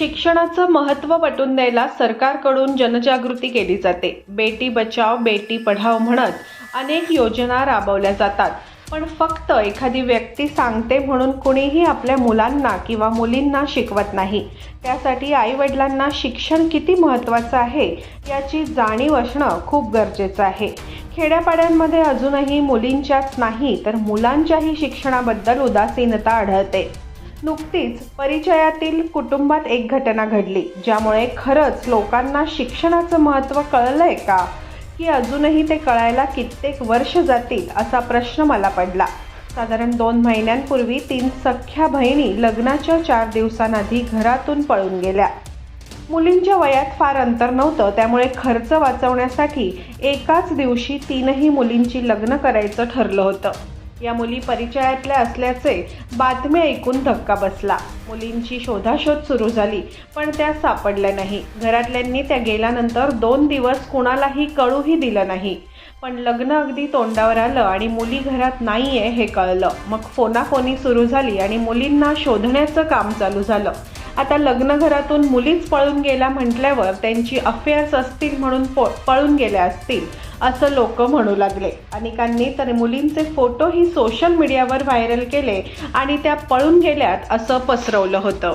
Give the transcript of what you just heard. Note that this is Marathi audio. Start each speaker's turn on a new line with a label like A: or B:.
A: शिक्षणाचं महत्त्व पटवून द्यायला सरकारकडून जनजागृती केली जाते. बेटी बचाव बेटी पढाव म्हणत अनेक योजना राबवल्या जातात. पण फक्त एखादी व्यक्ती सांगते म्हणून कुणीही आपल्या मुलांना किंवा मुलींना शिकवत नाही. त्यासाठी आईवडिलांना शिक्षण किती महत्त्वाचं आहे याची जाणीव असणं खूप गरजेचं आहे. खेड्यापाड्यांमध्ये अजूनही मुलींच्याच नाही तर मुलांच्याही शिक्षणाबद्दल उदासीनता आढळते. नुकतीच परिचयातील कुटुंबात एक घटना घडली ज्यामुळे खरंच लोकांना शिक्षणाचं महत्त्व कळलंय का? की अजूनही ते कळायला कित्येक वर्ष जातील असा प्रश्न मला पडला. साधारण दोन महिन्यांपूर्वी तीन सख्ख्या बहिणी लग्नाच्या चार दिवसांआधी घरातून पळून गेल्या. मुलींच्या वयात फार अंतर नव्हतं त्यामुळे खर्च वाचवण्यासाठी एकाच दिवशी तीनही मुलींची लग्न करायचं ठरलं होतं. या मुली परिचयातल्या असल्याचे बातमी ऐकून धक्का बसला. मुलींची शोधाशोध सुरू झाली पण त्या सापडल्या नाही. घरातल्यांनी त्या गेल्यानंतर दोन दिवस कुणालाही कळूही दिलं नाही. पण लग्न अगदी तोंडावर आलं आणि मुली घरात नाही आहे हे कळलं. मग फोनाफोनी सुरू झाली आणि मुलींना शोधण्याचं काम चालू झालं. आता लग्न घरातून मुलीच पळून गेल्या म्हटल्यावर त्यांची अफेअर्स असतील म्हणून पो पळून गेल्या असतील असं लोक म्हणू लागले. अनेकांनी तर मुलींचे फोटोही सोशल मीडियावर व्हायरल केले आणि त्या पळून गेल्यात असं पसरवलं होतं.